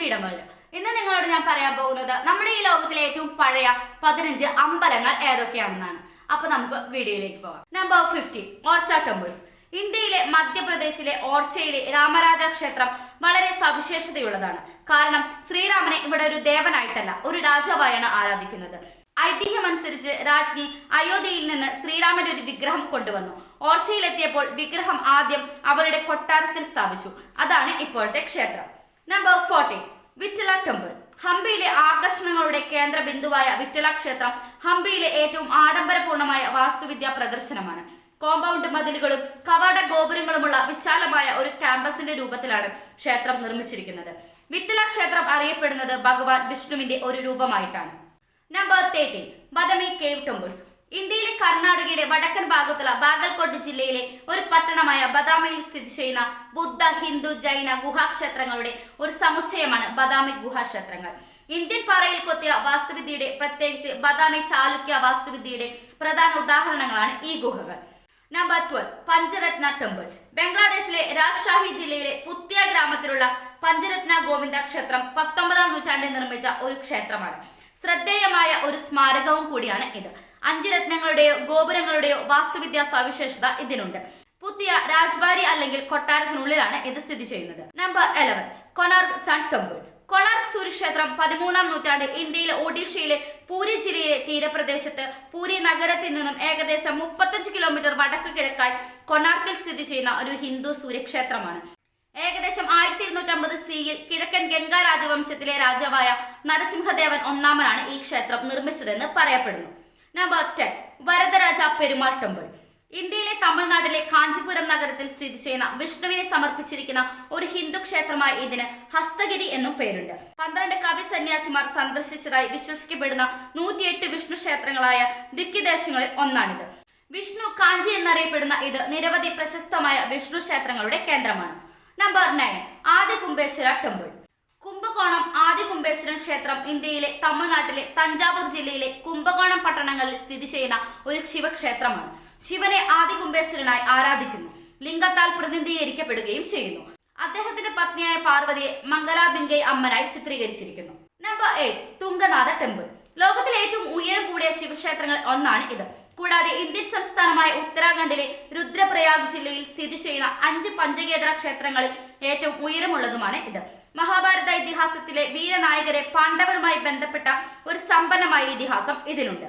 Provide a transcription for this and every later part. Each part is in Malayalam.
ഫ്രീഡം വേൾഡ് ഇന്ന് നിങ്ങളോട് ഞാൻ പറയാൻ പോകുന്നത് നമ്മുടെ ഈ ലോകത്തിലെ ഏറ്റവും പഴയ പതിനഞ്ച് അമ്പലങ്ങൾ ഏതൊക്കെയാണെന്നാണ്. അപ്പൊ നമുക്ക് വീഡിയോയിലേക്ക് പോവാം നമ്പർ ഫിഫ്റ്റി ഓർച്ച ടെമ്പിൾസ് ഇന്ത്യയിലെ മധ്യപ്രദേശിലെ ഓർച്ചയിലെ രാമരാജ ക്ഷേത്രം വളരെ സവിശേഷതയുള്ളതാണ്. കാരണം ശ്രീരാമനെ ഇവിടെ ഒരു ദേവനായിട്ടല്ല ഒരു രാജാവായാണ് ആരാധിക്കുന്നത്. ഐതിഹ്യമനുസരിച്ച് രാജ്ഞി അയോധ്യയിൽ നിന്ന് ശ്രീരാമന്റെ ഒരു വിഗ്രഹം കൊണ്ടുവന്നു. ഓർച്ചയിലെത്തിയപ്പോൾ വിഗ്രഹം ആദ്യം അവളുടെ കൊട്ടാരത്തിൽ സ്ഥാപിച്ചു. അതാണ് ഇപ്പോഴത്തെ ക്ഷേത്രം. നമ്പർ ഫോർട്ടീൻ വിറ്റല ടെമ്പിൾ ഹംപിയിലെ ആകർഷണങ്ങളുടെ കേന്ദ്ര ബിന്ദുവായ വിറ്റല ക്ഷേത്രം ഹംപിയിലെ ഏറ്റവും ആഡംബരപൂർണമായ വാസ്തുവിദ്യാ പ്രദർശനമാണ്. കോമ്പൗണ്ട് മതിലുകളും കവാട ഗോപുരങ്ങളുമുള്ള വിശാലമായ ഒരു ക്യാമ്പസിന്റെ രൂപത്തിലാണ് ക്ഷേത്രം നിർമ്മിച്ചിരിക്കുന്നത്. വിത്തല ക്ഷേത്രം അറിയപ്പെടുന്നത് ഭഗവാൻ വിഷ്ണുവിന്റെ ഒരു രൂപമായിട്ടാണ്. Number thirteen Badami cave temples ഇന്ത്യയിലെ കർണാടകയുടെ വടക്കൻ ഭാഗത്തുള്ള ബാഗൽകോട്ട് ജില്ലയിലെ ഒരു പട്ടണമായ ബദാമിയിൽ സ്ഥിതി ചെയ്യുന്ന ബുദ്ധ ഹിന്ദു ജൈന ഗുഹാക്ഷേത്രങ്ങളുടെ ഒരു സമുച്ചയമാണ് ബദാമി ഗുഹാക്ഷേത്രങ്ങൾ. ഇന്ത്യൻ പാറയിൽ കൊത്തിയ വാസ്തുവിദ്യയുടെ പ്രത്യേകിച്ച് ബദാമി ചാലുക്യ വാസ്തുവിദ്യയുടെ പ്രധാന ഉദാഹരണങ്ങളാണ് ഈ ഗുഹകൾ. Number twelve Pancharatna temple. ബംഗ്ലാദേശിലെ രാജ്ഷാഹി ജില്ലയിലെ പുത്തിയ ഗ്രാമത്തിലുള്ള പഞ്ചരത്ന ഗോവിന്ദ ക്ഷേത്രം പത്തൊമ്പതാം നൂറ്റാണ്ടിൽ നിർമ്മിച്ച ഒരു ക്ഷേത്രമാണ്. ശ്രദ്ധേയമായ ഒരു സ്മാരകവും കൂടിയാണ് ഇത്. അഞ്ച് രത്നങ്ങളുടെയോ ഗോപുരങ്ങളുടെയോ വാസ്തുവിദ്യാ സവിശേഷത ഇതിനുണ്ട്. പുതിയ രാജ്ബാരി അല്ലെങ്കിൽ കൊട്ടാരത്തിനുള്ളിലാണ് ഇത് സ്ഥിതി ചെയ്യുന്നത്. Number eleven Konark sun temple. Konark സൂര്യക്ഷേത്രം പതിമൂന്നാം നൂറ്റാണ്ടിൽ ഇന്ത്യയിലെ ഒഡീഷയിലെ പൂരി ജില്ലയിലെ തീരപ്രദേശത്ത് പൂരി നഗരത്തിൽ നിന്നും ഏകദേശം മുപ്പത്തഞ്ച് കിലോമീറ്റർ വടക്ക് കിഴക്കായി കൊണാർക്കിൽ സ്ഥിതി ചെയ്യുന്ന ഒരു ഹിന്ദു സൂര്യക്ഷേത്രമാണ്. ഏകദേശം ആയിരത്തി ഇരുന്നൂറ്റമ്പത് സിയിൽ കിഴക്കൻ ഗംഗാ രാജവംശത്തിലെ രാജാവായ നരസിംഹദേവൻ ഒന്നാമനാണ് ഈ ക്ഷേത്രം നിർമ്മിച്ചതെന്ന് പറയപ്പെടുന്നു. Number ten Varadaraja Perumal temple. ഇന്ത്യയിലെ തമിഴ്നാട്ടിലെ കാഞ്ചിപുരം നഗരത്തിൽ സ്ഥിതി ചെയ്യുന്ന വിഷ്ണുവിനെ സമർപ്പിച്ചിരിക്കുന്ന ഒരു ഹിന്ദു ക്ഷേത്രമായി ഇതിന് ഹസ്തഗിരി എന്നും പേരുണ്ട്. പന്ത്രണ്ട് കവി സന്യാസിമാർ സന്ദർശിച്ചതായി വിശ്വസിക്കപ്പെടുന്ന നൂറ്റിയെട്ട് വിഷ്ണു ക്ഷേത്രങ്ങളായ ദിക്കിദേശങ്ങളിൽ ഒന്നാണിത്. വിഷ്ണു കാഞ്ചി എന്നറിയപ്പെടുന്ന ഇത് നിരവധി പ്രശസ്തമായ വിഷ്ണു ക്ഷേത്രങ്ങളുടെ കേന്ദ്രമാണ്. നമ്പർ നയൻ ആദ്യ കുംഭേശ്വര ടെമ്പിൾ. കുംഭകോണം ആദ്യ കുംഭേശ്വരൻ ക്ഷേത്രം ഇന്ത്യയിലെ തമിഴ്നാട്ടിലെ തഞ്ചാവൂർ ജില്ലയിലെ കുംഭകോണം പട്ടണങ്ങളിൽ സ്ഥിതി ചെയ്യുന്ന ഒരു ശിവക്ഷേത്രമാണ്. ശിവനെ ആദ്യ കുംഭേശ്വരനായി ആരാധിക്കുന്നു. ലിംഗത്താൽ പ്രതിനിധീകരിക്കപ്പെടുകയും ചെയ്യുന്നു. അദ്ദേഹത്തിന്റെ പത്നിയായ പാർവതിയെ മംഗലാബിംഗൈ അമ്മനായി ചിത്രീകരിച്ചിരിക്കുന്നു. Number eight Tunganatha temple. ലോകത്തിലെ ഏറ്റവും ഉയരം കൂടിയ ശിവക്ഷേത്രങ്ങളിൽ ഒന്നാണ് ഇത്. കൂടാതെ ഇന്ത്യൻ സംസ്ഥാനമായ ഉത്തരാഖണ്ഡിലെ രുദ്രപ്രയാഗ് ജില്ലയിൽ സ്ഥിതി ചെയ്യുന്ന അഞ്ച് പഞ്ചകേന്ദ്ര ക്ഷേത്രങ്ങളിൽ ഏറ്റവും ഉയരമുള്ളതുമാണ് ഇത്. മഹാഭാരത ഇതിഹാസത്തിലെ വീരനായകരെ പാണ്ഡവരുമായി ബന്ധപ്പെട്ട ഒരു സമ്പന്നമായ ഇതിഹാസം ഇതിലുണ്ട്.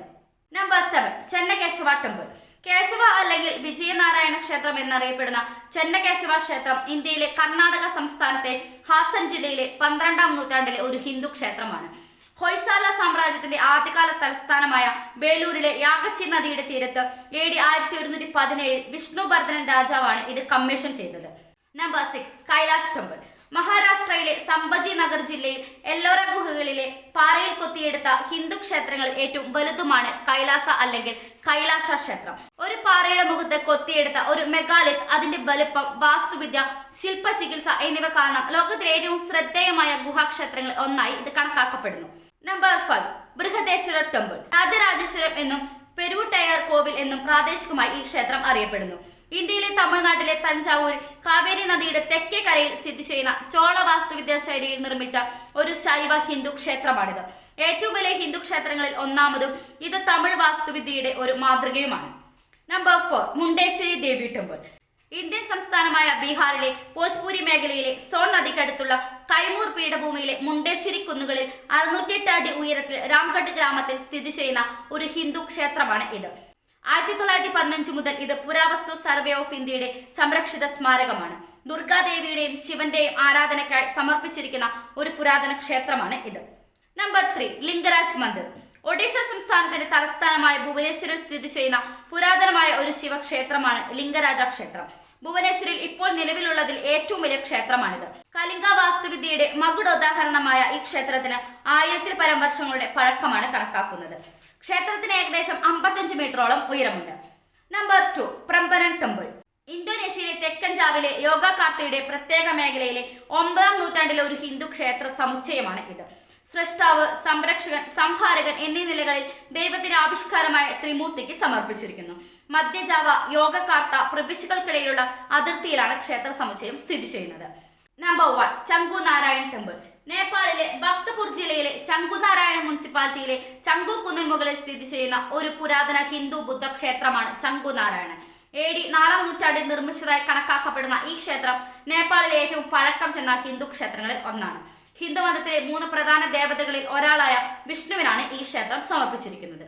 Number seven Chennakeshava temple Keshava അല്ലെങ്കിൽ വിജയനാരായണ ക്ഷേത്രം എന്നറിയപ്പെടുന്ന ചെന്നകേശവ ക്ഷേത്രം ഇന്ത്യയിലെ കർണാടക സംസ്ഥാനത്തെ ഹാസൻ ജില്ലയിലെ പന്ത്രണ്ടാം നൂറ്റാണ്ടിലെ ഒരു ഹിന്ദു ക്ഷേത്രമാണ്. ഹൊയ്സാല സാമ്രാജ്യത്തിന്റെ ആദ്യകാല തലസ്ഥാനമായ ബേലൂരിലെ യാഗച്ചി നദിയുടെ തീരത്ത് എ ഡി ആയിരത്തി ഒരുന്നൂറ്റി പതിനേഴിൽ വിഷ്ണുവർദ്ധനൻ രാജാവാണ് ഇത് കമ്മീഷൻ ചെയ്തത്. Number six Kailash temple Sambhaji Nagar ജില്ലയിൽ എല്ലോറ ഗുഹകളിലെ പാറയിൽ കൊത്തിയെടുത്ത ഹിന്ദു ക്ഷേത്രങ്ങൾ ഏറ്റവും വലുതുമാണ് കൈലാസ അല്ലെങ്കിൽ കൈലാസ ക്ഷേത്രം. ഒരു പാറയുടെ മുഖത്ത് കൊത്തിയെടുത്ത ഒരു മെഗാലിത് അതിന്റെ വലുപ്പം വാസ്തുവിദ്യ ശില്പ ചികിത്സ എന്നിവ കാരണം ലോകത്തിലെ ഏറ്റവും ശ്രദ്ധേയമായ ഗുഹാക്ഷേത്രങ്ങളിൽ ഒന്നായി ഇത് കണക്കാക്കപ്പെടുന്നു. Number five Brihadeeswara temple. Rajarajeswaram എന്നും പെരുവുട്ടയർ കോവിൽ എന്നും പ്രാദേശികമായി ഈ ക്ഷേത്രം അറിയപ്പെടുന്നു. ഇന്ത്യയിലെ തമിഴ്നാട്ടിലെ തഞ്ചാവൂർ കാവേരി നദിയുടെ തെക്കേ കരയിൽ സ്ഥിതി ചെയ്യുന്ന ചോള വാസ്തുവിദ്യാ ശൈലിയിൽ നിർമ്മിച്ച ഒരു ശൈവ ഹിന്ദു ക്ഷേത്രമാണിത്. ഏറ്റവും വലിയ ഹിന്ദു ക്ഷേത്രങ്ങളിൽ ഒന്നാമതും ഇത് തമിഴ് വാസ്തുവിദ്യയുടെ ഒരു മാതൃകയുമാണ്. Number four Mundeshwari Devi temple. Indian സംസ്ഥാനമായ ബീഹാറിലെ ഭോജ്പൂരി മേഖലയിലെ സോൺ നദിക്കടുത്തുള്ള കൈമൂർ പീഠഭൂമിയിലെ മുണ്ടേശ്വരി കുന്നുകളിൽ അറുന്നൂറ്റിയെട്ട് അടി ഉയരത്തിൽ രാംഗഡ് ഗ്രാമത്തിൽ സ്ഥിതി ചെയ്യുന്ന ഒരു ഹിന്ദു ക്ഷേത്രമാണ് ഇത്. ആയിരത്തി തൊള്ളായിരത്തി പതിനഞ്ച് മുതൽ ഇത് പുരാവസ്തു സർവേ ഓഫ് ഇന്ത്യയുടെ സംരക്ഷിത സ്മാരകമാണ്. ദുർഗാദേവിയുടെയും ശിവന്റെയും ആരാധനയ്ക്കായി സമർപ്പിച്ചിരിക്കുന്ന ഒരു പുരാതന ക്ഷേത്രമാണ് ഇത്. Number three Lingaraj Mandir. Odisha സംസ്ഥാനത്തിന്റെ തലസ്ഥാനമായ ഭുവനേശ്വരിൽ സ്ഥിതി ചെയ്യുന്ന പുരാതനമായ ഒരു ശിവക്ഷേത്രമാണ് ലിംഗരാജ ക്ഷേത്രം. ഭുവനേശ്വരിൽ ഇപ്പോൾ നിലവിലുള്ളതിൽ ഏറ്റവും വലിയ ക്ഷേത്രമാണിത്. കലിംഗ വാസ്തുവിദ്യയുടെ മകുടോദാഹരണമായ ഈ ക്ഷേത്രത്തിന് ആയിരത്തിൽ പരം വർഷങ്ങളുടെ പഴക്കമാണ് കണക്കാക്കുന്നത്. ക്ഷേത്രത്തിന് ഏകദേശം അമ്പത്തഞ്ച് മീറ്ററോളം ഉയരമുണ്ട്. Number two Prambanan temple. ഇന്തോനേഷ്യയിലെ തെക്കൻ ജാവിലെ യോഗ കാർത്തയുടെ പ്രത്യേക മേഖലയിലെ ഒമ്പതാം നൂറ്റാണ്ടിലെ ഒരു ഹിന്ദു ക്ഷേത്ര സമുച്ചയമാണ് ഇത്. സൃഷ്ടാവ് സംരക്ഷകൻ സംഹാരകൻ എന്നീ നിലകളിൽ ദൈവത്തിന്റെ ആവിഷ്കാരമായ ത്രിമൂർത്തിക്ക് സമർപ്പിച്ചിരിക്കുന്നു. മധ്യജാവ യോഗകാർത്ത പ്രവിശ്യകൾക്കിടയിലുള്ള അതിർത്തിയിലാണ് ക്ഷേത്ര സമുച്ചയം സ്ഥിതി ചെയ്യുന്നത്. Number one Changu Narayan temple. നേപ്പാളിലെ ഭക്തപൂർ ജില്ലയിലെ ശംഖുനാരായണ മുനിസിപ്പാലിറ്റിയിലെ ചങ്കു കുന്നൻമുകളിൽ സ്ഥിതി ചെയ്യുന്ന ഒരു പുരാതന ഹിന്ദു ബുദ്ധ ക്ഷേത്രമാണ് ചങ്കുനാരായണൻ. എ ഡി നാലാം നൂറ്റാണ്ടിൽ നിർമ്മിച്ചതായി കണക്കാക്കപ്പെടുന്ന ഈ ക്ഷേത്രം നേപ്പാളിലെ ഏറ്റവും പഴക്കം ചെന്ന ഹിന്ദു ക്ഷേത്രങ്ങളിൽ ഒന്നാണ്. ഹിന്ദു മതത്തിലെ മൂന്ന് പ്രധാന ദേവതകളിൽ ഒരാളായ വിഷ്ണുവിനാണ് ഈ ക്ഷേത്രം സമർപ്പിച്ചിരിക്കുന്നത്.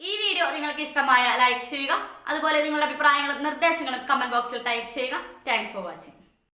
ഈ വീഡിയോ നിങ്ങൾക്ക് ഇഷ്ടമായ ലൈക്ക് ചെയ്യുക അതുപോലെ നിങ്ങളുടെ അഭിപ്രായങ്ങളും നിർദ്ദേശങ്ങളും കമന്റ് ബോക്സിൽ ടൈപ്പ് ചെയ്യുക. Thanks for watching